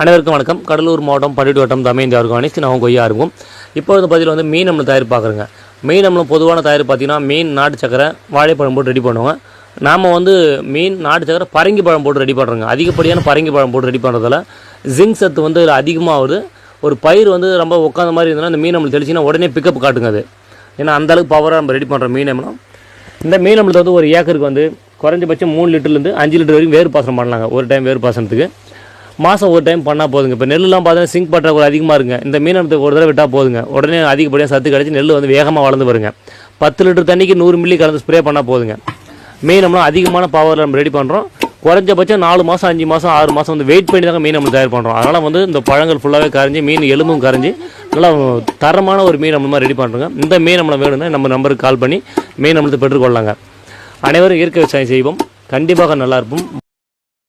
அனைவருக்கும் வணக்கம். கடலூர் மாவட்டம் பள்ளிட்டு வட்டம் இருக்கும் ஆர்கானிக்ஸ் நான் கொய்யா இருக்கும் இப்போ இந்த பதில் வந்து மீன் நம்மளை தயார் பார்க்குறேங்க. மீன் நம்மளை பொதுவான தயார் பார்த்தீங்கன்னா மீன் நாட்டு சக்கரை வாழைப்பழம் போட்டு ரெடி பண்ணுவோங்க. நாம் வந்து மீன் நாட்டு சக்கரை பரங்கி பழம் போட்டு ரெடி பண்ணுறோங்க அதிகப்படியான பரங்கி பழம் போட்டு ரெடி பண்ணுறதால ஜிங்க் சத்து வந்து அதிகமாக அதிகமாகுது. ஒரு பயிர் வந்து ரொம்ப உட்காந்த மாதிரி இருந்ததுன்னா அந்த மீன் நம்மளுக்கு தெளிச்சிங்கன்னா உடனே பிக்கப் காட்டுங்க அது. ஏன்னா அந்தளவுக்கு பவராக நம்ம ரெடி பண்ணுற மீன் அம்மளம் இந்த மீன் நம்மளுக்கு வந்து ஒரு ஏக்கருக்கு வந்து குறைஞ்சபட்சம் மூணு லிட்டர்லேருந்து அஞ்சு லிட்டர் வரைக்கும் வேறு பாசனம் பண்ணலாங்க. ஒரு டைம் வேறு பாசனத்துக்கு மாதம் ஒரு டைம் பண்ணால் போதுங்க. இப்போ நெல்லுலாம் பார்த்தீங்கன்னா சிங்க் பற்றாக்குறை அதிகமாக இருங்க இந்த மீன் ஒரு தடவை விட்டால் போதுங்க. உடனே அதிகப்படியாக சத்து கிடச்சி நெல் வந்து வேகமாக வளர்ந்து வருங்க. பத்து லிட்டர் தண்ணிக்கு நூறு மில்லி கலந்து ஸ்ப்ரே பண்ணால் போதுங்க. மீன் நம்மளும் அதிகமான பவரில் நம்ம ரெடி பண்ணுறோம் குறைஞ்சபட்சம் நாலு மாதம் அஞ்சு மாதம் ஆறு மாதம் வந்து வெயிட் பண்ணி தாங்க மீன் நம்ம தயார் பண்ணுறோம் அதனால் வந்து இந்த பழங்கள் ஃபுல்லாகவே கரைஞ்சி மீன் எலும்பும் கரைஞ்சி நல்லா தரமான ஒரு மீன் நம்ம ரெடி பண்ணுறோங்க இந்த மீன் நம்மளை வேணும்னா நம்ம நம்பருக்கு கால் பண்ணி மீன் நம்மளுக்கு பெற்றுக்கொள்ளலாங்க. அனைவரும் இயற்கை விவசாயம் செய்வோம். கண்டிப்பாக நல்லா இருப்போம்.